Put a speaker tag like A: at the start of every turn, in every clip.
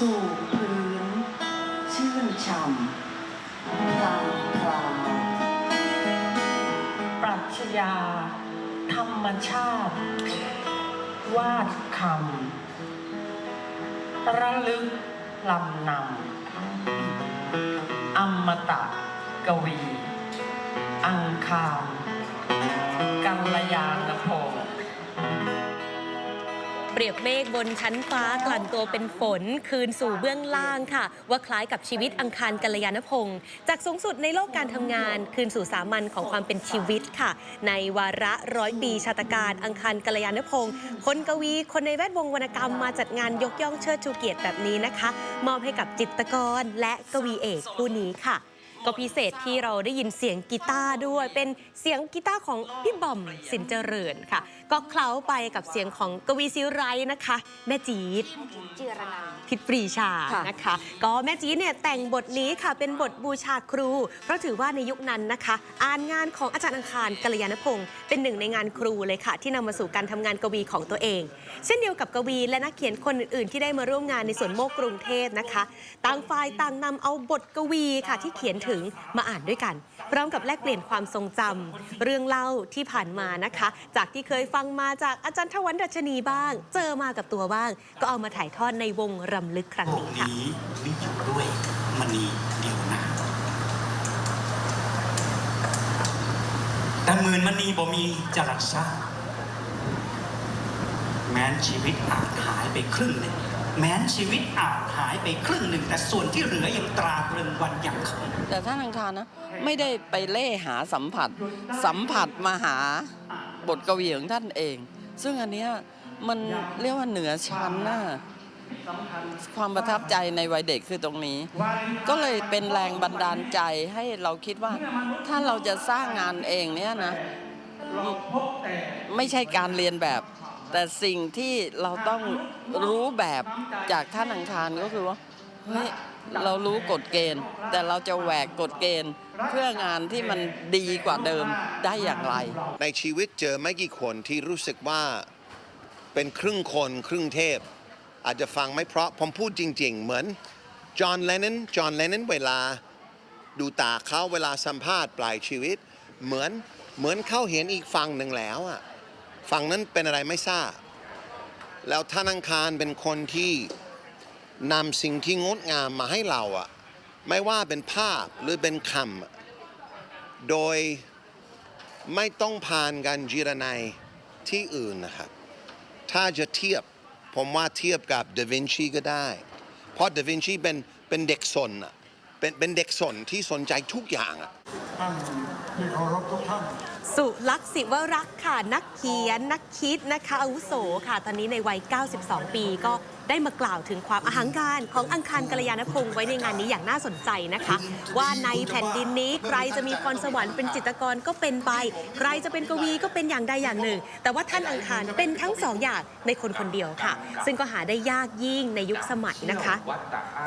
A: สู่พื้น ชื่นช่ำพลางพลาวปรัชญา ธรรมชาติ วาดคำระลึกลำนำอมตะกวี อังคารกัลยาณพงศ์
B: เปรียบเมฆบนชั้นฟ้ากลั่นตัวเป็นฝน คืนสู่เบื้องล่างค่ะ ว่าคล้ายกับชีวิตอังคารกัลยาณพงศ์จากสูงสุดในโลกการทำงาน คืนสู่สามัญของความเป็นชีวิตค่ะ ในวาระร้อยปีชาตการอังคารกัลยาณพงศ์คนกวี คนในแวดวงวรรณกรรมมาจัดงานยกย่องเชิดชูเกียรติแบบนี้นะคะ มอบให้กับจิตรกรและกวีเอกผู้นี้ค่ะ ก็พิเศษที่เราได้ยินเสียงกีตาร์ด้วย เป็นเสียงกีตาร์ของพี่บอมสินเจริญค่ะ ก็เคล้าไปกับเสียงของกวีซิไรนะคะ แม่จีด
C: จิรนันท์
B: ทิดปรีชานะคะ ก็แม่จีดเนี่ยแต่งบทนี้ค่ะเป็นบทบูชาครู เพราะถือว่าในยุคนั้นนะคะ อ่านงานของอาจารย์อังคารกัลยาณพงศ์เป็นหนึ่งในงานครูเลยค่ะ ที่นำมาสู่การทำงานกวีของตัวเอง เช่นเดียวกับกวีและนักเขียนคนอื่นๆ ที่ได้มาร่วมงานในสวนโมกกรุงเทพนะคะ ต่างฝ่ายต่างนำเอาบทกวีค่ะที่เขียนถึงึงมาอ่านด้วยกัน พร้อมกับแลกเปลี่ยนความทรงจำเรื่องเล่าที่ผ่านมานะคะ จากที่เคยฟังมาจากอาจารย์ทวันดัชนีบ้าง เจอมากับตัวบ้าง ก็เอามาถ่ายทอดในวงรำลึกครั้งนี้ค่ะ
D: นี้ไม่อยู่ด้วยมณีเดียวนะแต่หมื่นมณีบ่มีจรักษาแม้นชีวิตอาจหายไปครึ่งหนึ่ง แม้นชีวิตอาจหายไปครึ่งหนึ่ง แต่ส่วนที่เหลือยังตราตรึงวันยังคง
E: แต่ท่านอังคารนะ ไม่ได้ไปเล่หาสัมผัส สัมผัสมาหาบทกวีของท่านเอง ซึ่งอันเนี้ยมันเรียกว่าเหนือชั้นนะความประทับใจในวัยเด็กคือตรงนี้ ก็เลยเป็นแรงบันดาลใจให้เราคิดว่า ถ้าเราจะสร้างงานเองเนี่ยนะไม่ใช่การเรียนแบบ แต่สิ่งที่เราต้องรู้แบบจากท่านอังคารก็คือว่าเฮ้ยเรารู้กฎเกณฑ์ แต่เราจะแหวกกฎเกณฑ์ เพื่องานที่มันดีกว่าเดิมได้อย่างไร
F: ในชีวิตเจอไม่กี่คนที่รู้สึกว่าเป็นครึ่งคนครึ่งเทพ อาจจะฟังไม่เพราะผมพูดจริง ๆ เหมือนจอห์นเลนนนจอห์นเลนนนเวลาดูตาเขาเวลาสัมภาษณ์ปลายชีวิต เหมือนเหมือนเขาเห็นอีกฝั่งหนึ่งแล้วอะ ฝั่งนั้นเป็นอะไรไม่ทราบ แล้วท่านอังคารเป็นคนที่นำสิ่งที่งดงามมาให้เราอะไม่ว่าเป็นภาพหรือเป็นคำโดยไม่ต้องผ่านการจีรนัยที่อื่นนะครับ ถ้าจะเทียบผมว่าเทียบกับเดวินชีก็ได้ เพราะเดวินชีเป็นเป็นเด็กสนอะเป็นเป็นเด็กสนที่สนใจทุกอย่างอะ
G: ท่านที่เคารพทุกท่าน
B: สุลักษิวรักษ์ค่ะ นักเขียน นักคิดนะคะอาวุโสค่ะ ตอนนี้ในวัย 92 ปีก็ได้มากล่าวถึงความอหังการของอังคารกัลยาณพงศ์ไว้ในงานนี้อย่างน่าสนใจนะคะ ว่าในแผ่นดินนี้ใครจะมีพรสวรรค์เป็นจิตรกรก็เป็นไป ใครจะเป็นกวีก็เป็นอย่างใดอย่างหนึ่ง แต่ว่าท่านอังคารเป็นทั้งสองอย่างในคนคนเดียวค่ะ ซึ่งก็หาได้ยากยิ่งในยุคสมัยนะคะ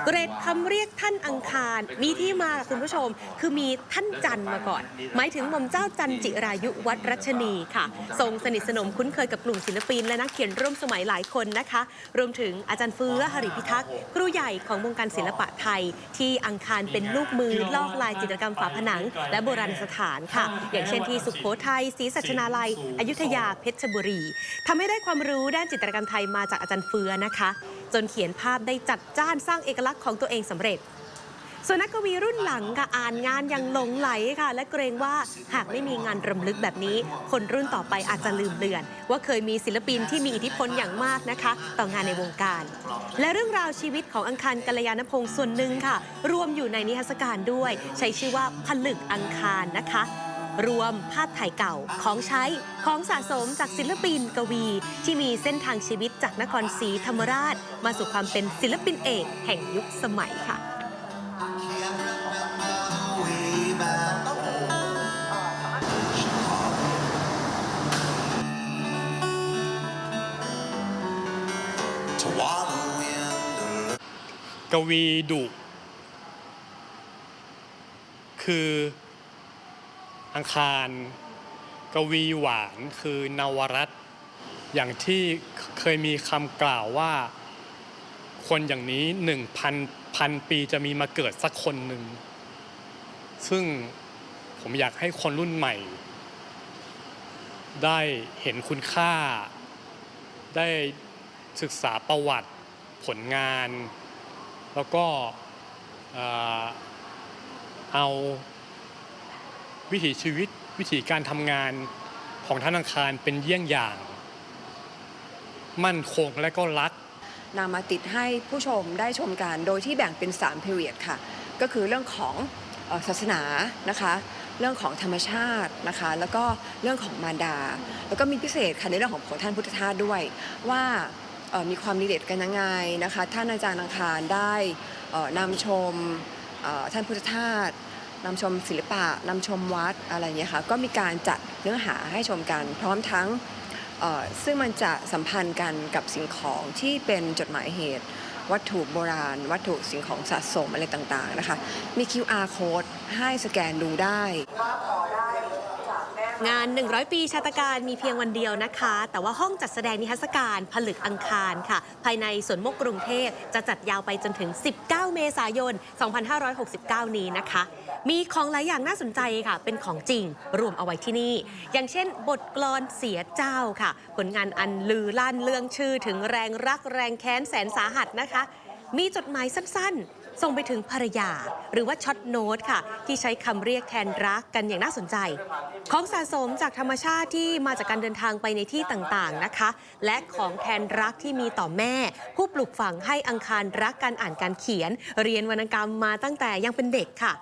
B: เกรดคำเรียกท่านอังคารมีที่มาคุณผู้ชม คือมีท่านจันทร์มาก่อน หมายถึงหม่อมเจ้าจันจิรายุวัดรัชนีค่ะ ทรงสนิทสนมคุ้นเคยกับกลุ่มศิลปิน และนักเขียนร่วมสมัยหลายคนนะคะ รวมถึงอาจารย์เฟื้อหริพิทักษ์ครูใหญ่ของวงการศิลปะไทย ที่อังคารเป็นลูกมือลอกลายจิตรกรรมฝาผนัง และโบราณสถานค่ะ อย่างเช่นที่สุโขทัยศรีสัชนาลัย อยุธยาเพชรบุรีทำให้ได้ความรู้ด้านจิตรกรรมไทยมาจากอาจารย์เฟื้อนะคะ จนเขียนภาพได้จัดจ้านสร้างเอกลักษณ์ของตัวเองสำเร็จ ส่วนนักกวีรุ่นหลังค่ะอ่านงานอย่างหลงไหลค่ะ และเกรงว่าหากไม่มีงานรำลึกแบบนี้ คนรุ่นต่อไปอาจจะลืมเลือน ว่าเคยมีศิลปินที่มีอิทธิพลอย่างมากนะคะ ต่องานในวงการ และเรื่องราวชีวิตของอังคารกัลยาณพงศ์ส่วนหนึ่งค่ะ รวมอยู่ในนิทรรศการด้วย ใช้ชื่อว่าผลึกอังคารนะคะรวมภาพถ่ายเก่าของใช้ของสะสมจากศิลปินกวี ที่มีเส้นทางชีวิตจากนครศรีธรรมราช มาสู่ความเป็นศิลปินเอกแห่งยุคสมัยค่ะ
H: กวีดุ คืออังคาร กวีหวานคือนวรัตน์อย่างที่เคยมีคำกล่าวว่า คนอย่างนี้หนึ่งพันพันปีจะมีมาเกิดสักคนหนึ่ง ซึ่งผมอยากให้คนรุ่นใหม่ ได้เห็นคุณค่าได้ ศึกษาประวัติผลงาน แล้วก็เอาวิถีชีวิตวิถีการทำงานของธนาคารเป็นเยี่ยงอย่าง มั่นคงและก็รัก
C: นำมาติดให้ผู้ชมได้ชมกันโดยที่แบ่งเป็น3 period ค่ะ ก็คือเรื่องของศาสนานะคะ เรื่องของธรรมชาตินะคะ แล้วก็เรื่องของมารดา แล้วก็มีพิเศษค่ะในเรื่องของของท่านพุทธทาสด้วยว่า มีความรีเลทกันยังไงนะคะ ท่านอาจารย์อังคารได้นำชมท่านพุทธทาสนำชมศิลปะนำชมวัดอะไรอย่างเงี้ยค่ะก็มีการจัดเนื้อหาให้ชมกัน พร้อมทั้งซึ่งมันจะสัมพันธ์กันกับสิ่งของที่เป็นจดหมายเหตุ วัตถุโบราณ วัตถุสิ่งของสะสมอะไรต่างๆนะคะ มี QR code ให้สแกนดูได้
B: งาน 100 ปีชาตการมีเพียงวันเดียวนะคะ แต่ว่าห้องจัดแสดงนิทรรศการผลึกอังคารค่ะ ภายในสวนมกกรุงเทพจะจัดยาวไปจนถึง 19 เมษายน 2569 นี้นะคะ มีของหลายอย่างน่าสนใจค่ะ เป็นของจริงรวมเอาไว้ที่นี่ อย่างเช่น บทกลอนเสียเจ้าค่ะ ผลงานอันลือลั่นเรื่องชื่อถึงแรงรักแรงแค้นแสนสาหัสนะคะ มีจดหมายสั้นๆ ส่งไปถึงภรรยา หรือว่าช็อตโน้ตค่ะ ที่ใช้คำเรียกแทนรักกันอย่างน่าสนใจ ของสะสมจากธรรมชาติที่มาจากการเดินทางไปในที่ต่างๆนะคะ และของแทนรักที่มีต่อแม่ ผู้ปลูกฝังให้อังคารรักการอ่านการเขียน เรียนวรรณกรรมมาตั้งแต่ยังเป็นเด็กค่ะ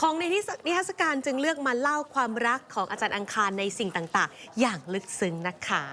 B: ของในที่นิทรรศการจึงเลือกมาเล่าความรักของอาจารย์อังคารในสิ่งต่างๆ อย่างลึกซึ้งนะคะ